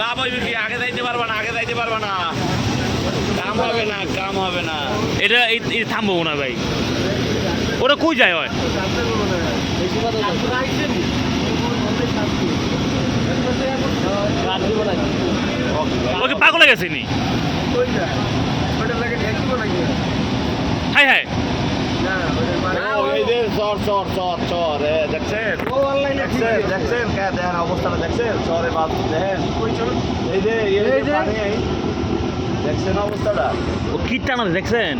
লাভ হইবে কি? আগে যাইতে পারবা না, আগে যাইতে পারবা না। কাম হবে না, কাম হবে না। এটা এই থামবো না ভাই। ওরা কই যায় হয়? ওকে, পাগল গেছে নি হাই হাই ও, এই যে চর চর চর এ, দেখছেন? দেখছেন দেখছেন? কে দেখেন অবস্থাটা দেখছেন? চরে বাপ দেখেন? এই যে এই যে দেখছেন অবস্থাটা? ও কি টানা দেখছেন?